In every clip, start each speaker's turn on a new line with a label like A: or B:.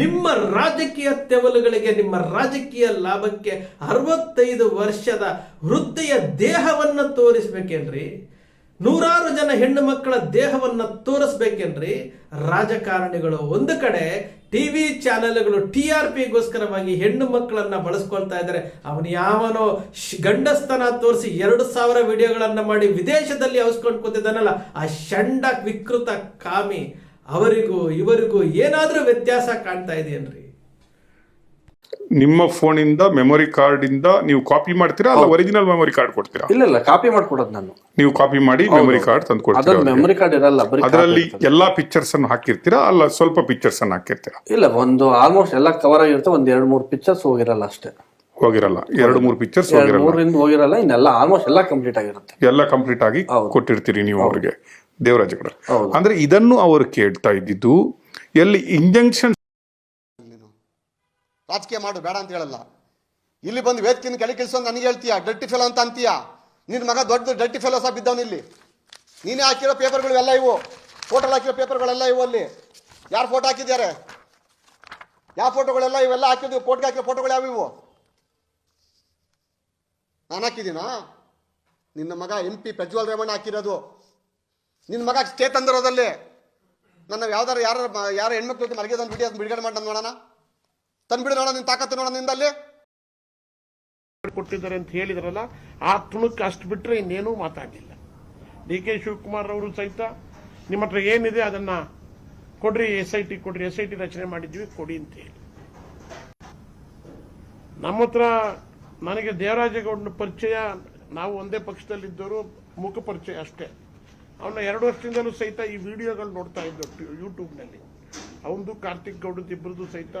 A: ನಿಮ್ಮ ರಾಜಕೀಯ ತೆವಲುಗಳಿಗೆ, ನಿಮ್ಮ ರಾಜಕೀಯ ಲಾಭಕ್ಕೆ ಅರವತ್ತೈದು ವರ್ಷದ ವೃದ್ಧೆಯ ದೇಹವನ್ನು ತೋರಿಸ್ಬೇಕೇನ್ರಿ? ನೂರಾರು ಜನ ಹೆಣ್ಣು ಮಕ್ಕಳ ದೇಹವನ್ನು ತೋರಿಸ್ಬೇಕೇನ್ರಿ? ರಾಜಕಾರಣಿಗಳು ಒಂದು ಕಡೆ, ಟಿ ವಿ ಚಾನೆಲ್ಗಳು ಟಿ ಆರ್ ಪಿಗೋಸ್ಕರವಾಗಿ ಹೆಣ್ಣು ಮಕ್ಕಳನ್ನ ಬಳಸ್ಕೊಳ್ತಾ ಇದ್ದಾರೆ. ಅವನು ಯಾವನೋ ಗಂಡಸ್ತನ ತೋರಿಸಿ ಎರಡು ಸಾವಿರ ವಿಡಿಯೋಗಳನ್ನು ಮಾಡಿ ವಿದೇಶದಲ್ಲಿ ಅವಸ್ಕೊಂಡು ಕೂತಿದ್ದಾನಲ್ಲ, ಆ ಷಂಡ ವಿಕೃತ ಕಾಮಿ ಅವರಿಗೂ ಇವರಿಗೂ ಏನಾದರೂ ವ್ಯತ್ಯಾಸ ಕಾಣ್ತಾ ಇದೆಯೇನ್ರಿ?
B: ನಿಮ್ಮ ಫೋನಿಂದ ಮೆಮೊರಿ ಕಾರ್ಡ್ ಇಂದ ನೀವು ಕಾಪಿ ಮಾಡ್ತೀರಾ ಅಲ್ಲ ಒರಿಜಿನಲ್ ಮೆಮೊರಿ ಕಾರ್ಡ್ ಕೊಡ್ತೀರಾ?
C: ಇಲ್ಲ ಇಲ್ಲ ಕಾಪಿ ಮಾಡ್ಕೊಡೋದು ನಾನು.
B: ನೀವು ಕಾಪಿ ಮಾಡಿ ಮೆಮೊರಿ ಕಾರ್ಡ್ ತಂದು ಕೊಡ್ತೀರಾ
C: ಅದ್ರಲ್ಲಿ ಮೆಮೊರಿ ಕಾರ್ಡ್ ಇರಲ್ಲ ಬರೀ
B: ಅದರಲ್ಲಿ ಎಲ್ಲಾ ಪಿಕ್ಚರ್ಸ್ ಅನ್ನು ಹಾಕಿರ್ತೀರಾ ಅಲ್ಲ ಸ್ವಲ್ಪ ಪಿಕ್ಚರ್ಸ್ ಅನ್ನು ಹಾಕಿರ್ತೀರಾ?
C: ಇಲ್ಲ ಒಂದು ಆಲ್ಮೋಸ್ಟ್ ಎಲ್ಲ ಕವರ್ ಆಗಿರುತ್ತೆ ಒಂದ್ ಎರಡು ಮೂರು ಪಿಕ್ಚರ್ಸ್ ಹೋಗಿರಲ್ಲ ಅಷ್ಟೇ.
B: ಹೋಗಿರಲ್ಲ. ಎರಡು ಮೂರು ಪಿಕ್ಚರ್ಸ್ ಹೋಗಿರಲ್ಲ.
C: ಮೂರಿಂದ ಹೋಗಿರಲ್ಲ ಇನ್ನೆಲ್ಲ ಆಲ್ಮೋಸ್ಟ್ ಎಲ್ಲ ಕಂಪ್ಲೀಟ್ ಆಗಿರುತ್ತೆ.
B: ಎಲ್ಲ ಕಂಪ್ಲೀಟ್ ಆಗಿ ಕೊಟ್ಟಿರ್ತೀರಿ ನೀವು ಅವ್ರಿಗೆ. ದೇವರಾಜಗೌಡ. ಅಂದ್ರೆ ಇದನ್ನು ಅವರು ಕೇಳ್ತಾ ಇದ್ದಿದ್ದು ಎಲ್ಲಿ ಇಂಜೆಕ್ಷನ್
D: ರಾಜಕೀಯ ಮಾಡು ಬೇಡ ಅಂತ ಹೇಳಲ್ಲ. ಇಲ್ಲಿ ಬಂದು ವೇದಿಕೆನ ಕೆಳಗೆ ಕೆಲಸ ನನಗೆ ಹೇಳ್ತೀಯ? ಡರ್ಟಿ ಫೆಲೋ ಅಂತ ಅಂತೀಯ? ನಿನ್ನ ಮಗ ದೊಡ್ಡ ಡರ್ಟಿ ಫೆಲೋ ಸಹ ಬಿದ್ದವನು ಇಲ್ಲಿ. ನೀನೇ ಹಾಕಿರೋ ಪೇಪರ್ಗಳು ಎಲ್ಲ ಇವು. ಫೋಟೋ ಹಾಕಿರೋ ಪೇಪರ್ಗಳೆಲ್ಲ ಇವು ಅಲ್ಲಿ. ಯಾರು ಫೋಟೋ ಹಾಕಿದ್ದಾರೆ? ಯಾವ ಫೋಟೋಗಳೆಲ್ಲ ಇವೆಲ್ಲ ಹಾಕಿದ್ವಿ ಕೋರ್ಟ್ಗೆ ಹಾಕಿರೋ ಫೋಟೋಗಳು ಯಾವಿವು ನಾನು ಹಾಕಿದ್ದೀನಾ? ನಿನ್ನ ಮಗ ಎಂ ಪಿ ಪ್ರಜ್ವಲ್ ರೇವಣ್ಣ ಹಾಕಿರೋದು. ನಿನ್ನ ಮಗ ಸ್ಟೇ ತಂದಿರೋದಲ್ಲಿ ನನ್ನ ಯಾವ್ದಾರು ಯಾರು ಯಾರು ಹೆಣ್ಮಕ್ಳು ಜೊತೆ ತಂದು ಬಿಡಿ ವಿಡಿಯೋ ಬಿಡುಗಡೆ ಮಾಡಿ ನೋಡೋಣ. ನೋಡೋಣ ತಂದ್ಬಿಡು ನೋಡೋಣ ನಿನ್ನ ತಾಕತ್ತು ನೋಡೋಣ ನಿಂದಲ್ಲಿ.
E: ಕೊಟ್ಟಿದ್ದಾರೆ ಅಂತ ಹೇಳಿದ್ರಲ್ಲ, ಆ ತುಣುಕ್ಕೆ ಅಷ್ಟು ಬಿಟ್ಟರೆ ಇನ್ನೇನೂ ಮಾತಾಡಲಿಲ್ಲ. ಡಿ ಕೆ ಶಿವಕುಮಾರ್ ಅವರು ಸಹಿತ ನಿಮ್ಮ ಹತ್ರ ಏನಿದೆ ಅದನ್ನ ಕೊಡ್ರಿ ಎಸ್ ಐ ಟಿ ಕೊಡ್ರಿ ಎಸ್ ಐ ಟಿ ರಚನೆ ಮಾಡಿದ್ವಿ ಕೊಡಿ ಅಂತ ಹೇಳಿ. ನಮ್ಮ ಹತ್ರ ನನಗೆ ದೇವರಾಜೇಗೌಡನ ಪರಿಚಯ, ನಾವು ಒಂದೇ ಪಕ್ಷದಲ್ಲಿದ್ದವರು, ಮುಖ ಪರಿಚಯ ಅಷ್ಟೇ. ಅವನ ಎರಡು ವರ್ಷದಿಂದಲೂ ಸಹಿತ ಈ ವಿಡಿಯೋಗಳು ನೋಡ್ತಾ ಇದ್ದು ಯೂಟ್ಯೂಬ್ನಲ್ಲಿ ಅವನದು ಕಾರ್ತಿಕ್ ಗೌಡದ್ದು ಇಬ್ಬರದು ಸಹಿತ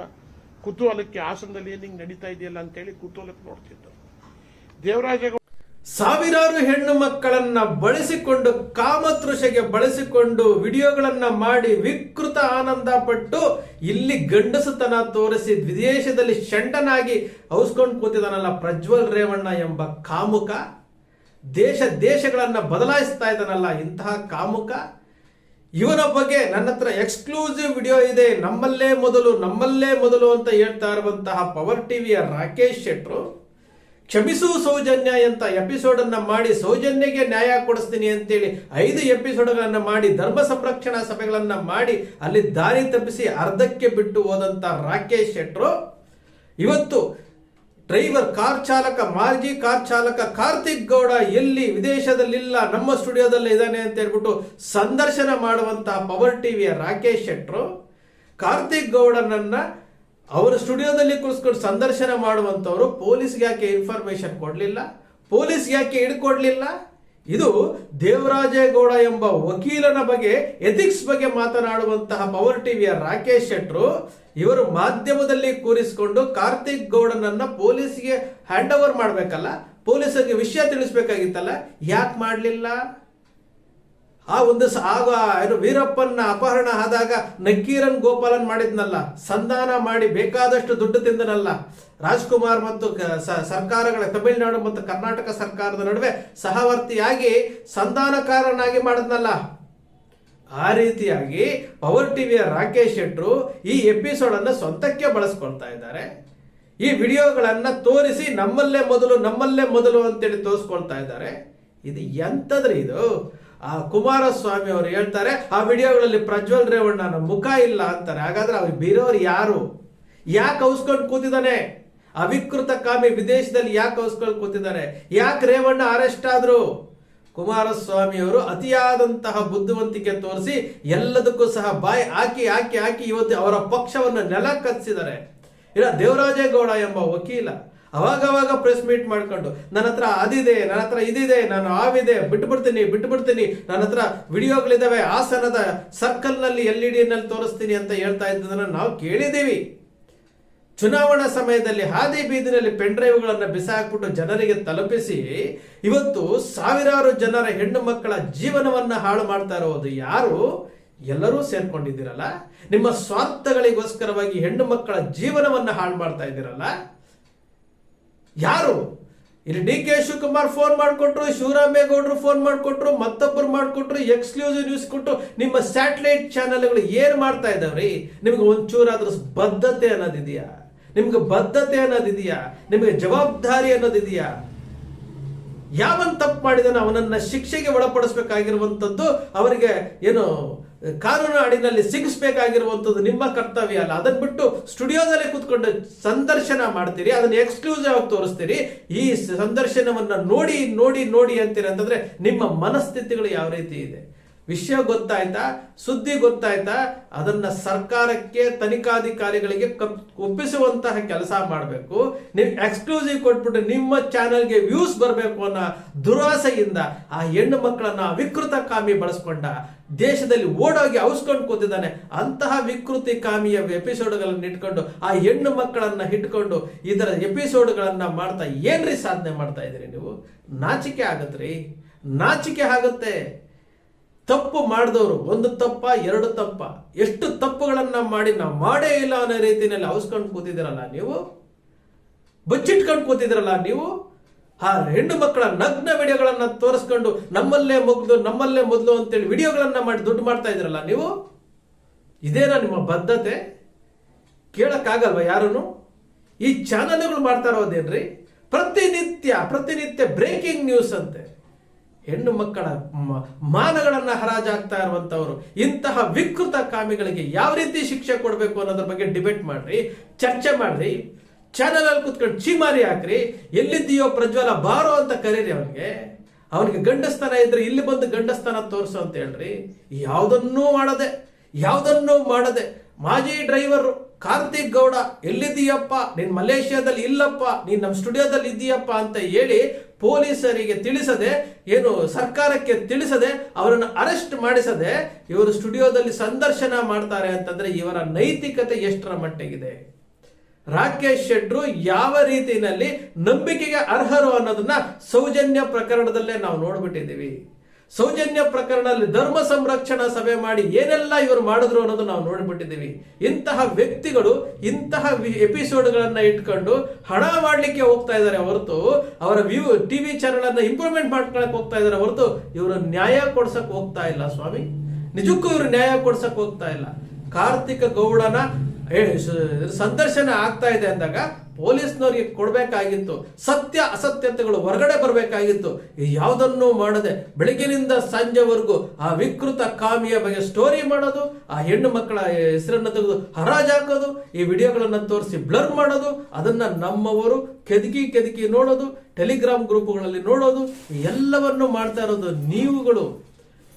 E: ಕುತೂಹಲಕ್ಕೆ ಹಾಸನದಲ್ಲಿ ಏನು ನಡೀತಾ ಇದೆಯಲ್ಲ ಅಂತೇಳಿ ಕುತೂಹಲಕ್ಕೆ ನೋಡ್ತಿದ್ದರು ದೇವರಾಜೇಗೌಡ
A: ಸಾವಿರಾರು ಹೆಣ್ಣು ಮಕ್ಕಳನ್ನ ಬಳಸಿಕೊಂಡು, ಕಾಮತೃಷೆಗೆ ಬಳಸಿಕೊಂಡು ವಿಡಿಯೋಗಳನ್ನ ಮಾಡಿ ವಿಕೃತ ಆನಂದ ಪಟ್ಟು ಇಲ್ಲಿ ಗಂಡಸುತನ ತೋರಿಸಿ ವಿದೇಶದಲ್ಲಿ ಶಂಟನಾಗಿ ಔಸ್ಕೊಂಡು ಕೂತಿದಾನಲ್ಲ ಪ್ರಜ್ವಲ್ ರೇವಣ್ಣ ಎಂಬ ಕಾಮುಕ. ದೇಶ ದೇಶಗಳನ್ನು ಬದಲಾಯಿಸ್ತಾ ಇದ್ದಾನಲ್ಲ ಇಂತಹ ಕಾಮುಕ? ಇವನ ಬಗ್ಗೆ ನನ್ನ ಹತ್ರ ಎಕ್ಸ್ಕ್ಲೂಸಿವ್ ವಿಡಿಯೋ ಇದೆ. ನಮ್ಮಲ್ಲೇ ಮೊದಲು ನಮ್ಮಲ್ಲೇ ಮೊದಲು ಅಂತ ಹೇಳ್ತಾ ಇರುವಂತಹ ಪವರ್ ಟಿವಿಯ ರಾಕೇಶ್ ಶೆಟ್ರು, ಕ್ಷಮಿಸು ಸೌಜನ್ಯ ಅಂತ ಎಪಿಸೋಡನ್ನು ಮಾಡಿ, ಸೌಜನ್ಯಗೆ ನ್ಯಾಯ ಕೊಡಿಸ್ತೀನಿ ಅಂತೇಳಿ ಐದು ಎಪಿಸೋಡ್ಗಳನ್ನು ಮಾಡಿ, ಧರ್ಮ ಸಂರಕ್ಷಣಾ ಸಭೆಗಳನ್ನು ಮಾಡಿ, ಅಲ್ಲಿ ದಾರಿ ತಪ್ಪಿಸಿ ಅರ್ಧಕ್ಕೆ ಬಿಟ್ಟು ಹೋದಂಥ ರಾಕೇಶ್ ಶೆಟ್ರು, ಇವತ್ತು ಡ್ರೈವರ್ ಕಾರ್ ಚಾಲಕ ಮಾಜಿ ಕಾರ್ ಚಾಲಕ ಕಾರ್ತಿಕ್ ಗೌಡ ಎಲ್ಲಿ ವಿದೇಶದಲ್ಲಿಲ್ಲ, ನಮ್ಮ ಸ್ಟುಡಿಯೋದಲ್ಲೇ ಇದ್ದಾನೆ ಅಂತ ಹೇಳ್ಬಿಟ್ಟು ಸಂದರ್ಶನ ಮಾಡುವಂತಹ ಪವರ್ ಟಿವಿಯ ರಾಕೇಶ್ ಶೆಟ್ರು, ಕಾರ್ತಿಕ್ ಗೌಡನನ್ನ ಅವರ ಸ್ಟುಡಿಯೋದಲ್ಲಿ ಕೂರಿಸ್ಕೊಂಡು ಸಂದರ್ಶನ ಮಾಡುವಂತವರು, ಪೊಲೀಸ್ಗೆ ಯಾಕೆ ಇನ್ಫಾರ್ಮೇಶನ್ ಕೊಡಲಿಲ್ಲ? ಪೊಲೀಸ್ ಯಾಕೆ ಹಿಡ್ಕೊಡ್ಲಿಲ್ಲ ಇದು ದೇವರಾಜೇಗೌಡ ಎಂಬ ವಕೀಲನ ಬಗ್ಗೆ ಎಥಿಕ್ಸ್ ಬಗ್ಗೆ ಮಾತನಾಡುವಂತಹ ಪವರ್ ಟಿವಿಯ ರಾಕೇಶ್ ಶೆಟ್ರು, ಇವರು ಮಾಧ್ಯಮದಲ್ಲಿ ಕೂರಿಸಿಕೊಂಡು ಕಾರ್ತಿಕ್ ಗೌಡನನ್ನ ಪೊಲೀಸ್ಗೆ ಹ್ಯಾಂಡ್ ಓವರ್ ಮಾಡಬೇಕಲ್ಲ ಪೊಲೀಸರಿಗೆ ವಿಷಯ ತಿಳಿಸ್ಬೇಕಾಗಿತ್ತಲ್ಲ, ಯಾಕೆ ಮಾಡಲಿಲ್ಲ? ಆ ಒಂದು ಆಗ ಏನು ವೀರಪ್ಪನ ಅಪಹರಣ ಆದಾಗ ನಕ್ಕೀರನ್ ಗೋಪಾಲನ್ ಮಾಡಿದ್ನಲ್ಲ, ಸಂಧಾನ ಮಾಡಿ ಬೇಕಾದಷ್ಟು ದುಡ್ಡು ತಿಂದನಲ್ಲ. ರಾಜ್ಕುಮಾರ್ ಮತ್ತು ಸರ್ಕಾರಗಳ, ತಮಿಳುನಾಡು ಮತ್ತು ಕರ್ನಾಟಕ ಸರ್ಕಾರದ ನಡುವೆ ಸಹವರ್ತಿಯಾಗಿ ಸಂಧಾನಕಾರನಾಗಿ ಮಾಡಿದ್ನಲ್ಲ. ಆ ರೀತಿಯಾಗಿ ಪವರ್ ಟಿವಿಯ ರಾಕೇಶ್ ಶೆಟ್ರು ಈ ಎಪಿಸೋಡ್ ಅನ್ನ ಸ್ವಂತಕ್ಕೆ ಬಳಸ್ಕೊಳ್ತಾ ಇದ್ದಾರೆ. ಈ ವಿಡಿಯೋಗಳನ್ನು ತೋರಿಸಿ ನಮ್ಮಲ್ಲೇ ಮೊದಲು ನಮ್ಮಲ್ಲೇ ಮೊದಲು ಅಂತೇಳಿ ತೋರಿಸ್ಕೊಳ್ತಾ ಇದ್ದಾರೆ. ಇದು ಎಂಥದ್ರೆ ಇದು? ಆ ಕುಮಾರಸ್ವಾಮಿ ಅವರು ಹೇಳ್ತಾರೆ, ಆ ವಿಡಿಯೋಗಳಲ್ಲಿ ಪ್ರಜ್ವಲ್ ರೇವಣ್ಣನ ಮುಖ ಇಲ್ಲ ಅಂತಾರೆ. ಹಾಗಾದ್ರೆ ಅವ್ರು ಬೇರೆಯವ್ರು ಯಾರು? ಯಾಕೆ ಔಸ್ಕೊಂಡು ಕೂತಿದ್ದಾನೆ ಅವಿಕೃತ ಕಾಮಿ ವಿದೇಶದಲ್ಲಿ ಯಾಕೆ ಔಸ್ಕೊಂಡು ಕೂತಿದ್ದಾರೆ ಯಾಕೆ ರೇವಣ್ಣ ಅರೆಸ್ಟ್ ಆದ್ರು? ಕುಮಾರಸ್ವಾಮಿ ಅವರು ಅತಿಯಾದಂತಹ ಬುದ್ಧಿವಂತಿಕೆ ತೋರಿಸಿ ಎಲ್ಲದಕ್ಕೂ ಸಹ ಬಾಯಿ ಹಾಕಿ ಹಾಕಿ ಹಾಕಿ ಇವತ್ತು ಅವರ ಪಕ್ಷವನ್ನು ನೆಲ ಕಚ್ಚಿದ್ದಾರೆ ಇಲ್ಲ, ದೇವರಾಜೇಗೌಡ ಎಂಬ ವಕೀಲ ಅವಾಗವಾಗ ಪ್ರೆಸ್ ಮೀಟ್ ಮಾಡ್ಕೊಂಡು, ನನ್ನ ಹತ್ರ ಅದಿದೆ, ನನ್ನ ಹತ್ರ ಇದಿದೆ, ನಾನು ಆವಿದೆ, ಬಿಟ್ಬಿಡ್ತೀನಿ ಬಿಟ್ಬಿಡ್ತೀನಿ, ನನ್ನ ಹತ್ರ ವಿಡಿಯೋಗಳಿದ್ದಾವೆ ಹಾಸನದ ಸರ್ಕಲ್ನಲ್ಲಿ ಎಲ್ ಇ ಡಿನಲ್ಲಿ ತೋರಿಸ್ತೀನಿ ಅಂತ ಹೇಳ್ತಾ ಇದ್ದದನ್ನು ನಾವು ಕೇಳಿದ್ದೀವಿ. ಚುನಾವಣಾ ಸಮಯದಲ್ಲಿ ಹಾದಿ ಬೀದಿನಲ್ಲಿ ಪೆನ್ ಡ್ರೈವ್ಗಳನ್ನು ಬಿಸಾಕ್ಬಿಟ್ಟು ಜನರಿಗೆ ತಲುಪಿಸಿ, ಇವತ್ತು ಸಾವಿರಾರು ಜನರ ಹೆಣ್ಣು ಮಕ್ಕಳ ಜೀವನವನ್ನ ಹಾಳು ಮಾಡ್ತಾ ಇರೋದು ಯಾರು? ಎಲ್ಲರೂ ಸೇರ್ಕೊಂಡಿದ್ದೀರಲ್ಲ? ನಿಮ್ಮ ಸ್ವಾರ್ಥಗಳಿಗೋಸ್ಕರವಾಗಿ ಹೆಣ್ಣು ಮಕ್ಕಳ ಜೀವನವನ್ನ ಹಾಳು ಮಾಡ್ತಾ ಇದ್ದೀರಲ್ಲ? ಯಾರು? ಇಲ್ಲಿ ಡಿ ಕೆ ಶಿವಕುಮಾರ್ ಫೋನ್ ಮಾಡಿಕೊಟ್ರು ಶಿವರಾಮೇಗೌಡರು ಫೋನ್ ಮಾಡಿಕೊಟ್ರು ಮತ್ತೊಬ್ಬರು ಮಾಡಿಕೊಟ್ರು ಎಕ್ಸ್ಕ್ಲೂಸಿವ್ ನ್ಯೂಸ್ ಕೊಟ್ಟು ನಿಮ್ಮ ಸ್ಯಾಟಲೈಟ್ ಚಾನೆಲ್ಗಳು ಏನು ಮಾಡ್ತಾ ಇದಾವ್ರಿ? ನಿಮ್ಗೆ ಒಂಚೂರಾದ್ರೂ ಬದ್ಧತೆ ಅನ್ನೋದಿದೆಯಾ? ನಿಮ್ಗೆ ಬದ್ಧತೆ ಅನ್ನೋದಿದೆಯಾ? ನಿಮಗೆ ಜವಾಬ್ದಾರಿ ಅನ್ನೋದಿದೆಯಾ? ಯಾವನ್ ತಪ್ಪು ಮಾಡಿದನೋ ಅವನನ್ನ ಶಿಕ್ಷೆಗೆ ಒಳಪಡಿಸಬೇಕಾಗಿರುವಂಥದ್ದು ಅವರಿಗೆ ಏನು, ಕಾನೂನು ಅಡಿನಲ್ಲಿ ಸಿಗಿಸ್ಬೇಕಾಗಿರುವಂಥದ್ದು ನಿಮ್ಮ ಕರ್ತವ್ಯ ಅಲ್ಲ. ಅದನ್ನ ಬಿಟ್ಟು ಸ್ಟುಡಿಯೋದಲ್ಲಿ ಕೂತ್ಕೊಂಡು ಸಂದರ್ಶನ ಮಾಡ್ತೀರಿ, ಅದನ್ನ ಎಕ್ಸ್ಕ್ಲೂಸಿವ್ ಆಗಿ ತೋರಿಸ್ತೀರಿ. ಈ ಸಂದರ್ಶನವನ್ನ ನೋಡಿ ನೋಡಿ ನೋಡಿ ಅಂತೀರಿ ಅಂತಂದ್ರೆ ನಿಮ್ಮ ಮನಸ್ಥಿತಿಗಳು ಯಾವ ರೀತಿ ಇದೆ? ವಿಷಯ ಗೊತ್ತಾಯ್ತಾ, ಸುದ್ದಿ ಗೊತ್ತಾಯ್ತಾ, ಅದನ್ನ ಸರ್ಕಾರಕ್ಕೆ ತನಿಖಾಧಿಕಾರಿಗಳಿಗೆ ಕಪ್, ಒಪ್ಪಿಸುವಂತಹ ಕೆಲಸ ಮಾಡಬೇಕು. ನೀವು ಎಕ್ಸ್ಕ್ಲೂಸಿವ್ ಕೊಟ್ಬಿಟ್ಟು ನಿಮ್ಮ ಚಾನಲ್ಗೆ ವ್ಯೂಸ್ ಬರಬೇಕು ಅನ್ನೋ ದುರಾಸೆಯಿಂದ ಆ ಹೆಣ್ಣು ಮಕ್ಕಳನ್ನ ವಿಕೃತ ಕಾಮಿ ಬಳಸ್ಕೊಂಡ, ದೇಶದಲ್ಲಿ ಓಡೋಗಿ ಔಸ್ಕೊಂಡು ಕೂತಿದ್ದಾನೆ, ಅಂತಹ ವಿಕೃತಿ ಕಾಮಿಯ ಎಪಿಸೋಡ್ಗಳನ್ನು ಇಟ್ಕೊಂಡು, ಆ ಹೆಣ್ಣು ಮಕ್ಕಳನ್ನ ಇಟ್ಕೊಂಡು ಇದರ ಎಪಿಸೋಡ್ಗಳನ್ನ ಮಾಡ್ತಾ ಏನ್ರಿ ಸಾಧನೆ ಮಾಡ್ತಾ ಇದ್ದೀರಿ ನೀವು? ನಾಚಿಕೆ ಆಗತ್ರಿ. ನಾಚಿಕೆ ಆಗುತ್ತೆ. ತಪ್ಪು ಮಾಡಿದವರು, ಒಂದು ತಪ್ಪ, ಎರಡು ತಪ್ಪ, ಎಷ್ಟು ತಪ್ಪುಗಳನ್ನು ಮಾಡಿ ನಾವು ಮಾಡೇ ಇಲ್ಲ ಅನ್ನೋ ರೀತಿಯಲ್ಲಿ ಅವಸ್ಕೊಂಡು ಕೂತಿದ್ದೀರಲ್ಲ ನೀವು? ಬಚ್ಚಿಟ್ಕೊಂಡು ಕೂತಿದ್ದೀರಲ್ಲ ನೀವು? ಆ ಹೆಣ್ಣು ಮಕ್ಕಳ ನಗ್ನ ವಿಡಿಯೋಗಳನ್ನ ತೋರಿಸ್ಕೊಂಡು ನಮ್ಮಲ್ಲೇ ಮೊಗ್ದು, ನಮ್ಮಲ್ಲೇ ಮೊದಲು ಅಂತೇಳಿ ವಿಡಿಯೋಗಳನ್ನ ಮಾಡಿ ದುಡ್ಡು ಮಾಡ್ತಾ ಇದ್ರಲ್ಲ ನೀವು? ಇದೇನಾ ನಿಮ್ಮ ಬದ್ಧತೆ? ಕೇಳೋಕ್ಕಾಗಲ್ವ ಯಾರೂ ಈ ಚಾನಲ್ಗಳು ಮಾಡ್ತಾ ಇರೋದೇನ್ರಿ? ಪ್ರತಿನಿತ್ಯ ಪ್ರತಿನಿತ್ಯ ಬ್ರೇಕಿಂಗ್ ನ್ಯೂಸ್ ಅಂತೆ. ಹೆಣ್ಣು ಮಕ್ಕಳ ಮಾನಗಳನ್ನ ಹರಾಜಾಗ್ತಾ ಇರುವಂತವರು, ಇಂತಹ ವಿಕೃತ ಕಾಮಿಗಳಿಗೆ ಯಾವ ರೀತಿ ಶಿಕ್ಷೆ ಕೊಡಬೇಕು ಅನ್ನೋದ್ರ ಬಗ್ಗೆ ಡಿಬೇಟ್ ಮಾಡ್ರಿ, ಚರ್ಚೆ ಮಾಡ್ರಿ ಚಾನಲ್ ಅಲ್ಲಿ ಕುತ್ಕೊಂಡು ಚೀಮಾರಿ ಹಾಕ್ರಿ, ಎಲ್ಲಿದ್ದೀಯೋ ಪ್ರಜ್ವಲ ಬಾರೋ ಅಂತ ಕರೀರಿ ಅವನಿಗೆ. ಅವನಿಗೆ ಗಂಡಸ್ಥಾನ ಇದ್ರೆ ಇಲ್ಲಿ ಬಂದು ಗಂಡಸ್ಥಾನ ತೋರಿಸು ಅಂತ ಹೇಳ್ರಿ. ಯಾವುದನ್ನೂ ಮಾಡದೆ ಯಾವುದನ್ನೂ ಮಾಡದೆ, ಮಾಜಿ ಡ್ರೈವರ್ ಕಾರ್ತಿಕ್ ಗೌಡ ಎಲ್ಲಿದ್ದೀಯಪ್ಪ, ನೀನ್ ಮಲೇಷ್ಯಾದಲ್ಲಿ ಇಲ್ಲಪ್ಪ, ನೀನ್ ನಮ್ಮ ಸ್ಟುಡಿಯೋದಲ್ಲಿ ಇದ್ದೀಯಪ್ಪ ಅಂತ ಹೇಳಿ ಪೊಲೀಸರಿಗೆ ತಿಳಿಸದೆ, ಏನು ಸರ್ಕಾರಕ್ಕೆ ತಿಳಿಸದೆ, ಅವರನ್ನು ಅರೆಸ್ಟ್ ಮಾಡಿಸದೆ ಇವರು ಸ್ಟುಡಿಯೋದಲ್ಲಿ ಸಂದರ್ಶನ ಮಾಡ್ತಾರೆ ಅಂತಂದ್ರೆ ಇವರ ನೈತಿಕತೆ ಎಷ್ಟರ ಮಟ್ಟಿಗಿದೆ? ರಾಕೇಶ್ ಶೆಟ್ರು ಯಾವ ರೀತಿಯಲ್ಲಿ ನಂಬಿಕೆಗೆ ಅರ್ಹರು ಅನ್ನೋದನ್ನ ಸೌಜನ್ಯ ಪ್ರಕರಣದಲ್ಲೇ ನಾವು ನೋಡ್ಬಿಟ್ಟಿದ್ದೀವಿ. ಸೌಜನ್ಯ ಪ್ರಕರಣದಲ್ಲಿ ಧರ್ಮ ಸಂರಕ್ಷಣಾ ಸಭೆ ಮಾಡಿ ಏನೆಲ್ಲ ಇವರು ಮಾಡಿದ್ರು ಅನ್ನೋದು ನಾವು ನೋಡ್ಬಿಟ್ಟಿದ್ದೀವಿ. ಇಂತಹ ವ್ಯಕ್ತಿಗಳು, ಇಂತಹ ಎಪಿಸೋಡ್ಗಳನ್ನ ಇಟ್ಕೊಂಡು ಹಣ ಮಾಡ್ಲಿಕ್ಕೆ ಹೋಗ್ತಾ ಇದ್ದಾರೆ ಹೊರತು, ಅವರ ವ್ಯೂ ಟಿವಿ ಚಾನೆಲ್ ಅನ್ನ ಇಂಪ್ರೂವ್ಮೆಂಟ್ ಮಾಡ್ಕೊಳಕ್ ಹೋಗ್ತಾ ಇದ್ದಾರೆ ಹೊರತು ಇವರು ನ್ಯಾಯ ಕೊಡ್ಸಕ್ ಹೋಗ್ತಾ ಇಲ್ಲ ಸ್ವಾಮಿ. ನಿಜಕ್ಕೂ ಇವರು ನ್ಯಾಯ ಕೊಡ್ಸಕ್ ಹೋಗ್ತಾ ಇಲ್ಲ. ಕಾರ್ತಿಕ ಗೌಡನ ಸಂದರ್ಶನ ಆಗ್ತಾ ಇದೆ ಅಂದಾಗ ಪೊಲೀಸ್ನವರಿಗೆ ಕೊಡಬೇಕಾಗಿತ್ತು, ಸತ್ಯ ಅಸತ್ಯತೆಗಳು ಹೊರಗಡೆ ಬರಬೇಕಾಗಿತ್ತು, ಯಾವುದನ್ನು ಮಾಡದೆ ಬೆಳಗಿನಿಂದ ಸಂಜೆವರೆಗೂ ಆ ವಿಕೃತ ಕಾಮಿಯ ಬಗ್ಗೆ ಸ್ಟೋರಿ ಮಾಡೋದು, ಆ ಹೆಣ್ಣು ಮಕ್ಕಳ ಹೆಸರನ್ನು ತೆಗೆದು ಹರಾಜ್ ಹಾಕೋದು, ಈ ವಿಡಿಯೋಗಳನ್ನು ತೋರಿಸಿ ಬ್ಲರ್ ಮಾಡೋದು, ಅದನ್ನ ನಮ್ಮವರು ಕೆದಕಿ ಕೆದಕಿ ನೋಡೋದು ಟೆಲಿಗ್ರಾಮ್ ಗ್ರೂಪ್ಗಳಲ್ಲಿ ನೋಡೋದು ಎಲ್ಲವನ್ನು ಮಾಡ್ತಾ ಇರೋದು ನೀವುಗಳು.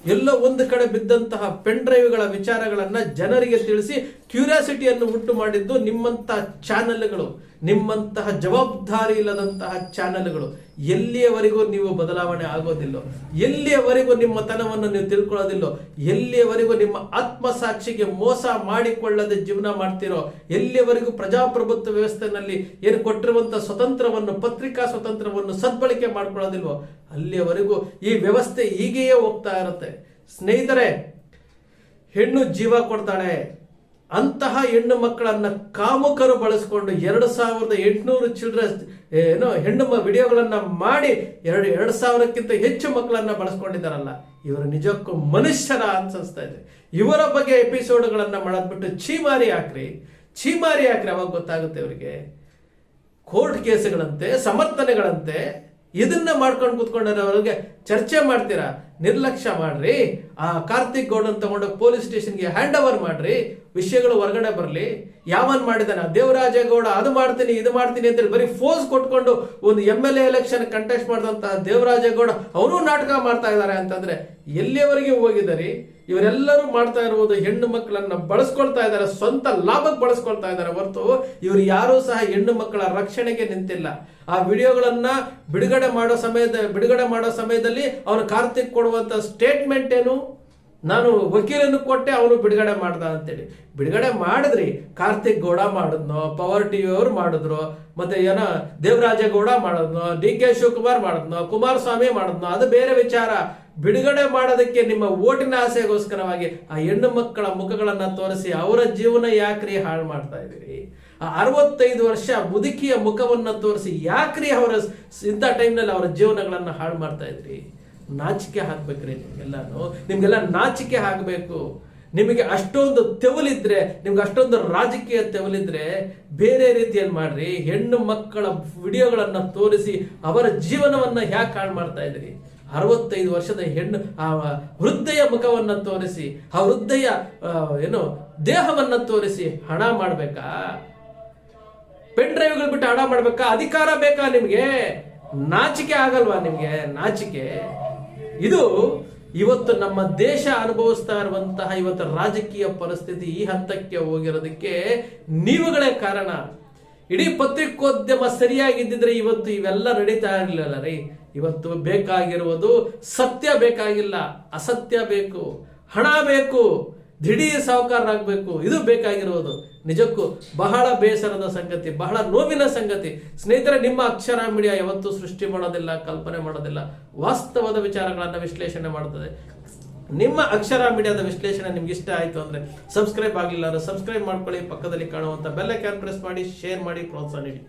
A: ಎಲ್ಲೋ ಒಂದು ಕಡೆ ಬಿದ್ದಂತಹ ಪೆನ್ ಡ್ರೈವ್ಗಳ ವಿಚಾರಗಳನ್ನ ಜನರಿಗೆ ತಿಳಿಸಿ ಕ್ಯೂರಿಯಾಸಿಟಿಯನ್ನು ಉಂಟು ಮಾಡಿದ್ದು ನಿಮ್ಮಂತಹ ಚಾನೆಲ್ಗಳು, ನಿಮ್ಮಂತಹ ಜವಾಬ್ದಾರಿ ಇಲ್ಲದಂತಹ ಚಾನೆಲ್ಗಳು. ಎಲ್ಲಿಯವರೆಗೂ ನೀವು ಬದಲಾವಣೆ ಆಗೋದಿಲ್ಲೋ. ಎಲ್ಲಿಯವರೆಗೂ ನಿಮ್ಮ ತನವನ್ನು ನೀವು ತಿಳ್ಕೊಳ್ಳೋದಿಲ್ಲೋ. ಎಲ್ಲಿಯವರೆಗೂ ನಿಮ್ಮ ಆತ್ಮಸಾಕ್ಷಿಗೆ ಮೋಸ ಮಾಡಿಕೊಳ್ಳದೆ ಜೀವನ ಮಾಡ್ತಿರೋ, ಎಲ್ಲಿಯವರೆಗೂ ಪ್ರಜಾಪ್ರಭುತ್ವ ವ್ಯವಸ್ಥೆನಲ್ಲಿ ಏನು ಕೊಟ್ಟಿರುವಂಥ ಸ್ವತಂತ್ರವನ್ನು, ಪತ್ರಿಕಾ ಸ್ವತಂತ್ರವನ್ನು ಸದ್ಬಳಕೆ ಮಾಡ್ಕೊಳ್ಳೋದಿಲ್ವೋ ಅಲ್ಲಿಯವರೆಗೂ ಈ ವ್ಯವಸ್ಥೆ ಹೀಗೆಯೇ ಹೋಗ್ತಾ ಇರುತ್ತೆ. ಸ್ನೇಹಿತರೆ, ಹೆಣ್ಣು ಜೀವ ಕೊಡ್ತಾಳೆ. ಅಂತಹ ಹೆಣ್ಣು ಮಕ್ಕಳನ್ನ ಕಾಮುಕರು ಬಳಸಿಕೊಂಡು ಎರಡು ಸಾವಿರದ ಎಂಟುನೂರು ಚಿಲ್ಡ್ರನ್ಸ್ ಏನೋ ಹೆಣ್ಣು ವಿಡಿಯೋಗಳನ್ನ ಮಾಡಿ ಎರಡು ಎರಡು ಸಾವಿರಕ್ಕಿಂತ ಹೆಚ್ಚು ಮಕ್ಕಳನ್ನ ಬಳಸ್ಕೊಂಡಿದ್ದಾರಲ್ಲ. ಇವರು ನಿಜಕ್ಕೂ ಮನುಷ್ಯರ ಅನ್ಸಿಸ್ತಾ ಇದೆ. ಇವರ ಬಗ್ಗೆ ಎಪಿಸೋಡ್ಗಳನ್ನ ಮಾಡೋದ್ಬಿಟ್ಟು ಛೀಮಾರಿ ಹಾಕ್ರಿ ಛೀಮಾರಿ ಹಾಕ್ರಿ ಅವಾಗ ಗೊತ್ತಾಗುತ್ತೆ ಇವರಿಗೆ ಕೋರ್ಟ್ ಕೇಸುಗಳಂತೆ, ಸಮರ್ಥನೆಗಳಂತೆ, ಇದನ್ನ ಮಾಡ್ಕೊಂಡು ಕೂತ್ಕೊಂಡಿರೋರಿಗೆ ಚರ್ಚೆ ಮಾಡ್ತೀರಾ? ನಿರ್ಲಕ್ಷ್ಯ ಮಾಡ್ರಿ. ಆ ಕಾರ್ತಿಕ್ ಗೌಡನ್ ತಗೊಂಡು ಪೊಲೀಸ್ ಸ್ಟೇಷನ್ಗೆ ಹ್ಯಾಂಡ್ ಓವರ್ ಮಾಡ್ರಿ. ವಿಷಯಗಳು ಹೊರಗಡೆ ಬರಲಿ. ಯಾವನ್ ಮಾಡಿದಾನ? ದೇವರಾಜೇಗೌಡ ಅದು ಮಾಡ್ತೀನಿ, ಇದು ಮಾಡ್ತೀನಿ ಅಂತೇಳಿ ಬರೀ ಫೋರ್ಸ್ ಕೊಟ್ಕೊಂಡು ಒಂದು M L A election contest ಮಾಡಿದಂತಹ ದೇವರಾಜೇಗೌಡ ಅವರು ನಾಟಕ ಮಾಡ್ತಾ ಇದ್ದಾರೆ ಅಂತಂದ್ರೆ ಎಲ್ಲಿಯವರೆಗೆ ಹೋಗಿದ್ದಾರೆ? ಇವರೆಲ್ಲರೂ ಮಾಡ್ತಾ ಇರುವುದು ಹೆಣ್ಣು ಮಕ್ಕಳನ್ನ ಬಳಸ್ಕೊಳ್ತಾ ಇದ್ದಾರೆ, ಸ್ವಂತ ಲಾಭಕ್ಕೆ ಬಳಸ್ಕೊಳ್ತಾ ಇದ್ದಾರೆ ಹೊರತು ಇವರು ಯಾರೂ ಸಹ ಹೆಣ್ಣು ಮಕ್ಕಳ ರಕ್ಷಣೆಗೆ ನಿಂತಿಲ್ಲ. ಆ ವಿಡಿಯೋಗಳನ್ನ ಬಿಡುಗಡೆ ಮಾಡೋ ಸಮಯದ, ಬಿಡುಗಡೆ ಮಾಡೋ ಸಮಯದಲ್ಲಿ ಅವನು ಕಾರ್ತಿಕ್ ಕೊಡುವಂತ ಸ್ಟೇಟ್ಮೆಂಟ್ ಏನು? ನಾನು ವಕೀಲನ್ನು ಕೊಟ್ಟೆ, ಅವನು ಬಿಡುಗಡೆ ಮಾಡ್ದ ಅಂತೇಳಿ. ಬಿಡುಗಡೆ ಮಾಡಿದ್ರಿ, ಕಾರ್ತಿಕ್ ಗೌಡ ಮಾಡಿದ್ನೋ, ಪವರ್ ಟಿ ಅವರು ಮಾಡಿದ್ರು, ಮತ್ತೆ ಏನೋ ದೇವರಾಜೇಗೌಡ ಮಾಡಿದ್ನೋ, ಡಿ ಕೆ ಶಿವಕುಮಾರ್ ಮಾಡಿದ್ನೋ, ಕುಮಾರಸ್ವಾಮಿ ಮಾಡಿದ್ನೋ, ಅದು ಬೇರೆ ವಿಚಾರ. ಬಿಡುಗಡೆ ಮಾಡೋದಕ್ಕೆ ನಿಮ್ಮ ಓಟಿನ ಆಸೆಗೋಸ್ಕರವಾಗಿ ಆ ಹೆಣ್ಣು ಮಕ್ಕಳ ಮುಖಗಳನ್ನು ತೋರಿಸಿ ಅವರ ಜೀವನ ಯಾಕ್ರಿ ಹಾಳು ಮಾಡ್ತಾ ಇದ್ದೀರಿ ಆ ಅರವತ್ತೈದು ವರ್ಷ ಮುದುಕಿಯ ಮುಖವನ್ನು ತೋರಿಸಿ ಯಾಕ್ರಿ ಅವರ ಇಂಥ ಟೈಮ್ನಲ್ಲಿ ಅವರ ಜೀವನಗಳನ್ನು ಹಾಳು ಮಾಡ್ತಾ ಇದ್ರಿ? ನಾಚಿಕೆ ಹಾಕ್ಬೇಕ್ರಿ ನಿಮ್ಗೆಲ್ಲಾನು. ನಿಮ್ಗೆಲ್ಲ ನಾಚಿಕೆ ಹಾಕಬೇಕು ನಿಮಗೆ ಅಷ್ಟೊಂದು ತೆವಲಿದ್ರೆ, ನಿಮ್ಗೆ ಅಷ್ಟೊಂದು ರಾಜಕೀಯ ತೆವಲಿದ್ರೆ ಬೇರೆ ರೀತಿಯಲ್ಲಿ ಮಾಡ್ರಿ. ಹೆಣ್ಣು ಮಕ್ಕಳ ವಿಡಿಯೋಗಳನ್ನು ತೋರಿಸಿ ಅವರ ಜೀವನವನ್ನ ಯಾಕೆ ಹಾಳು ಮಾಡ್ತಾ ಇದ್ರಿ? ಅರವತ್ತೈದು ವರ್ಷದ ಹೆಣ್ಣು, ಆ ವೃದ್ಧೆಯ ಮುಖವನ್ನ ತೋರಿಸಿ, ಆ ವೃದ್ಧೆಯ ಏನು, ದೇಹವನ್ನು ತೋರಿಸಿ ಹಣ ಮಾಡಬೇಕಾ? ಪೆನ್ ಡ್ರೈವ್ಗಳು ಬಿಟ್ಟು ಹಣ ಮಾಡ್ಬೇಕಾ? ಅಧಿಕಾರ ಬೇಕಾ ನಿಮಗೆ? ನಾಚಿಕೆ ಆಗಲ್ವಾ ನಿಮ್ಗೆ? ನಾಚಿಕೆ. ಇದು ಇವತ್ತು ನಮ್ಮ ದೇಶ ಅನುಭವಿಸ್ತಾ ಇರುವಂತಹ ಇವತ್ತು ರಾಜಕೀಯ ಪರಿಸ್ಥಿತಿ ಈ ಹಂತಕ್ಕೆ ಹೋಗಿರೋದಕ್ಕೆ ನೀವುಗಳೇ ಕಾರಣ. ಇಡೀ ಪತ್ರಿಕೋದ್ಯಮ ಸರಿಯಾಗಿದ್ದಿದ್ರೆ ಇವತ್ತು ಇವೆಲ್ಲ ನಡೀತಾ ಇರಲಿಲ್ಲ ರೀ. ಇವತ್ತು ಬೇಕಾಗಿರುವುದು ಸತ್ಯ ಬೇಕಾಗಿಲ್ಲ, ಅಸತ್ಯ ಬೇಕು, ಹಣ ಬೇಕು, ದಿಢೀರ್ ಸಾಹುಕಾರರಾಗಬೇಕು, ಇದು ಬೇಕಾಗಿರುವುದು. ನಿಜಕ್ಕೂ ಬಹಳ ಬೇಸರದ ಸಂಗತಿ, ಬಹಳ ನೋವಿನ ಸಂಗತಿ. ಸ್ನೇಹಿತರೆ, ನಿಮ್ಮ ಅಕ್ಷರ ಮೀಡಿಯಾ ಯಾವತ್ತೂ ಸೃಷ್ಟಿ ಮಾಡೋದಿಲ್ಲ, ಕಲ್ಪನೆ ಮಾಡೋದಿಲ್ಲ. ವಾಸ್ತವದ ವಿಚಾರಗಳನ್ನು ವಿಶ್ಲೇಷಣೆ ಮಾಡುತ್ತದೆ. ನಿಮ್ಮ ಅಕ್ಷರ ಮೀಡಿಯಾದ ವಿಶ್ಲೇಷಣೆ ನಿಮ್ಗೆ ಇಷ್ಟ ಆಯ್ತು ಅಂದ್ರೆ ಸಬ್ಸ್ಕ್ರೈಬ್ ಆಗಲಿಲ್ಲ ಅಂದ್ರೆ ಸಬ್ಸ್ಕ್ರೈಬ್ ಮಾಡ್ಕೊಳ್ಳಿ. ಪಕ್ಕದಲ್ಲಿ ಕಾಣುವಂತ ಬೆಲ್ಲ ಕ್ಯಾನ್ ಪ್ರೆಸ್ ಮಾಡಿ ಶೇರ್ ಮಾಡಿ, ಪ್ರೋತ್ಸಾಹ ನೀಡಿ.